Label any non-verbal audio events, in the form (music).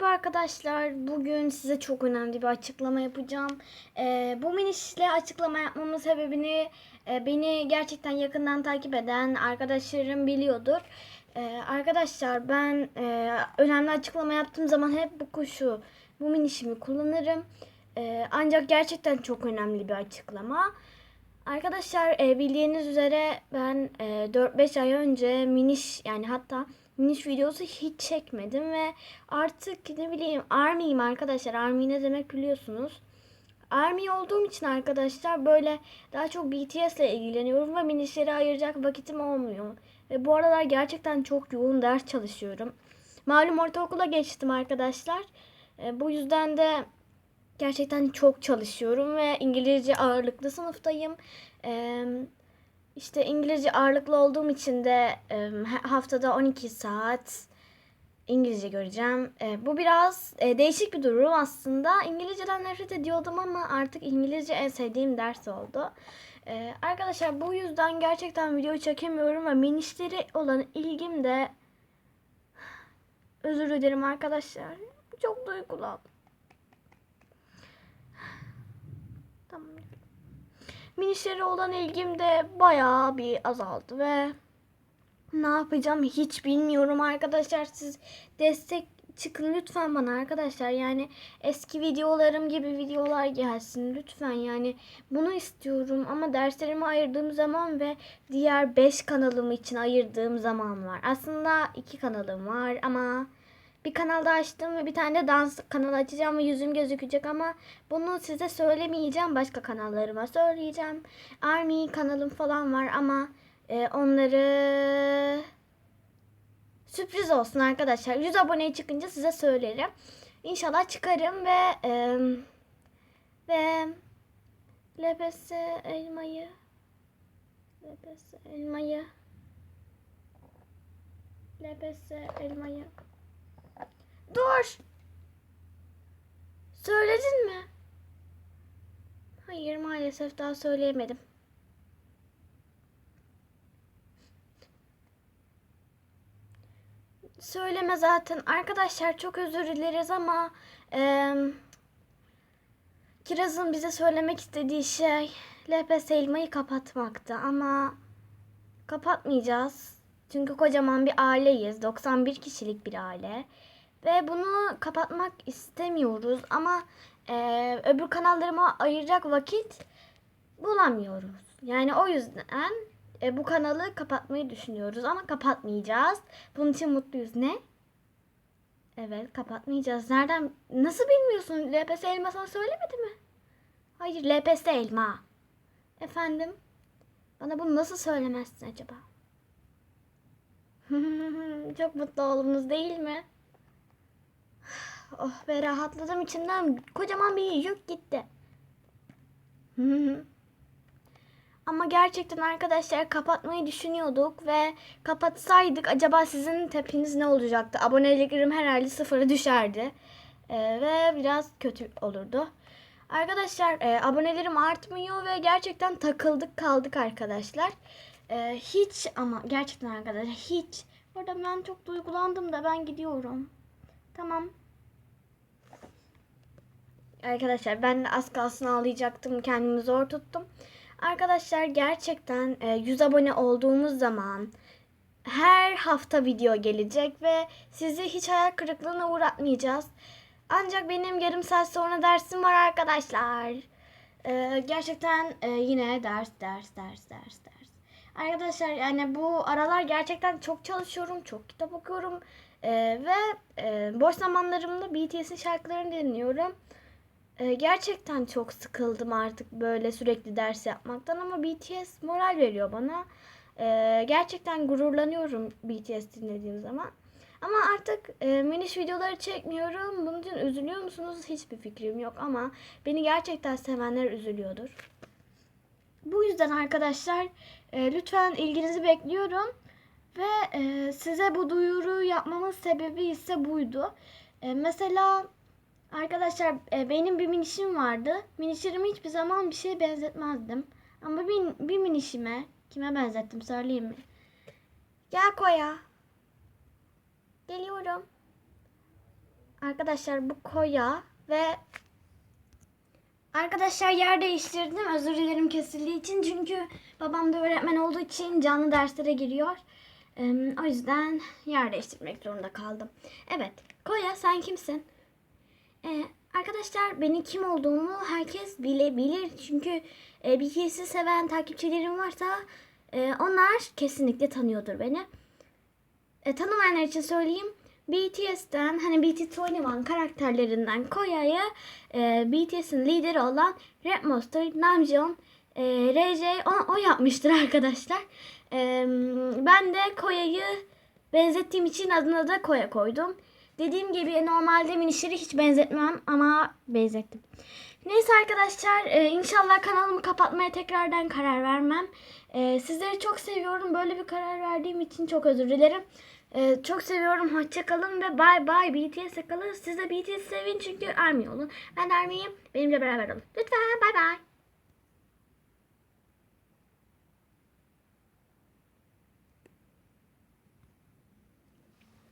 Merhaba arkadaşlar. Bugün size çok önemli bir açıklama yapacağım. Ee, bu minişle açıklama yapmamın sebebini e, beni gerçekten yakından takip eden arkadaşlarım biliyordur. Ee, arkadaşlar ben e, önemli açıklama yaptığım zaman hep bu kuşu, bu minişimi kullanırım. Ee, ancak gerçekten çok önemli bir açıklama. Arkadaşlar e, bildiğiniz üzere ben e, 4-5 ay önce miniş yani hatta miniş videosu hiç çekmedim ve artık ne bileyim Army'yim arkadaşlar. Army ne demek biliyorsunuz. Army olduğum için arkadaşlar böyle daha çok BTS ile ilgileniyorum ve minişleri ayıracak vakitim olmuyor. Ve bu aralar gerçekten çok yoğun ders çalışıyorum. Malum ortaokula geçtim arkadaşlar. E, bu yüzden de gerçekten çok çalışıyorum ve İngilizce ağırlıklı sınıftayım. Ee, işte İngilizce ağırlıklı olduğum için de haftada 12 saat İngilizce göreceğim. Bu biraz değişik bir durum aslında. İngilizceden nefret ediyordum ama artık İngilizce en sevdiğim ders oldu. Arkadaşlar bu yüzden gerçekten video çekemiyorum ve minişleri olan ilgim de (sighs) özür dilerim arkadaşlar. Çok duygulandım. Tamam. Minişlere olan ilgim de bayağı bir azaldı ve ne yapacağım hiç bilmiyorum arkadaşlar. Siz destek çıkın lütfen bana arkadaşlar. Yani eski videolarım gibi videolar gelsin lütfen. Yani bunu istiyorum ama derslerimi ayırdığım zaman ve diğer 5 kanalım için ayırdığım zaman var. Aslında iki kanalım var ama bir kanal da açtım ve bir tane de dans kanalı açacağım ve yüzüm gözükecek ama bunu size söylemeyeceğim. Başka kanallarıma söyleyeceğim. Army kanalım falan var ama e, onları sürpriz olsun arkadaşlar. 100 aboneye çıkınca size söylerim. İnşallah çıkarım ve e, ve LPS elmayı LPS elmayı LPS elmayı Dur. Söyledin mi? Hayır maalesef daha söyleyemedim. Söyleme zaten. Arkadaşlar çok özür dileriz ama e, Kiraz'ın bize söylemek istediği şey LPS elmayı kapatmaktı ama kapatmayacağız. Çünkü kocaman bir aileyiz. 91 kişilik bir aile. Ve bunu kapatmak istemiyoruz ama e, öbür kanallarıma ayıracak vakit bulamıyoruz. Yani o yüzden e, bu kanalı kapatmayı düşünüyoruz ama kapatmayacağız. Bunun için mutluyuz. Ne? Evet kapatmayacağız. Nereden? Nasıl bilmiyorsun? LPS elma sana söylemedi mi? Hayır LPS elma. Efendim? Bana bunu nasıl söylemezsin acaba? (laughs) Çok mutlu oldunuz değil mi? Oh be rahatladım içimden kocaman bir yük gitti. Ama gerçekten arkadaşlar kapatmayı düşünüyorduk ve kapatsaydık acaba sizin tepkiniz ne olacaktı? Aboneliklerim herhalde sıfıra düşerdi. Ee, ve biraz kötü olurdu. Arkadaşlar e, abonelerim artmıyor ve gerçekten takıldık kaldık arkadaşlar. E, hiç ama gerçekten arkadaşlar hiç. Orada ben çok duygulandım da ben gidiyorum. Tamam. Arkadaşlar ben de az kalsın ağlayacaktım. Kendimi zor tuttum. Arkadaşlar gerçekten 100 abone olduğumuz zaman her hafta video gelecek ve sizi hiç hayal kırıklığına uğratmayacağız. Ancak benim yarım saat sonra dersim var arkadaşlar. Ee, gerçekten e, yine ders ders ders ders ders. Arkadaşlar yani bu aralar gerçekten çok çalışıyorum, çok kitap okuyorum ve e, boş zamanlarımda BTS'in şarkılarını dinliyorum. Ee, gerçekten çok sıkıldım artık böyle sürekli ders yapmaktan ama BTS moral veriyor bana. Ee, gerçekten gururlanıyorum BTS dinlediğim zaman. Ama artık e, miniş videoları çekmiyorum. Bunun için üzülüyor musunuz? Hiçbir fikrim yok ama beni gerçekten sevenler üzülüyordur. Bu yüzden arkadaşlar e, lütfen ilginizi bekliyorum. Ve e, size bu duyuru yapmamın sebebi ise buydu. E, mesela Arkadaşlar e, benim bir minişim vardı. Minişlerimi hiçbir zaman bir şeye benzetmezdim. Ama bir, bir minişime kime benzettim söyleyeyim mi? Gel koya. Geliyorum. Arkadaşlar bu Koya ve Arkadaşlar yer değiştirdim. Özür dilerim kesildiği için. Çünkü babam da öğretmen olduğu için canlı derslere giriyor. Ee, o yüzden yer değiştirmek zorunda kaldım. Evet. Koya sen kimsin? Ee, arkadaşlar benim kim olduğumu herkes bilebilir. Çünkü e, BTS'i seven takipçilerim varsa e, onlar kesinlikle tanıyordur beni. E, tanımayanlar için söyleyeyim. BTS'ten hani BTS 21 karakterlerinden Koya'yı e, BTS'in lideri olan Red Monster, Namjoon, e, RJ o, o yapmıştır arkadaşlar. E, ben de Koya'yı benzettiğim için adına da Koya koydum. Dediğim gibi normalde minişleri hiç benzetmem ama benzettim. Neyse arkadaşlar e, inşallah kanalımı kapatmaya tekrardan karar vermem. E, sizleri çok seviyorum. Böyle bir karar verdiğim için çok özür dilerim. E, çok seviyorum. Hoşçakalın ve bay bay. BTS'e kalın. Siz de BTS sevin çünkü ARMY olun. Ben de ARMY'yim. Benimle beraber olun. Lütfen bay bay.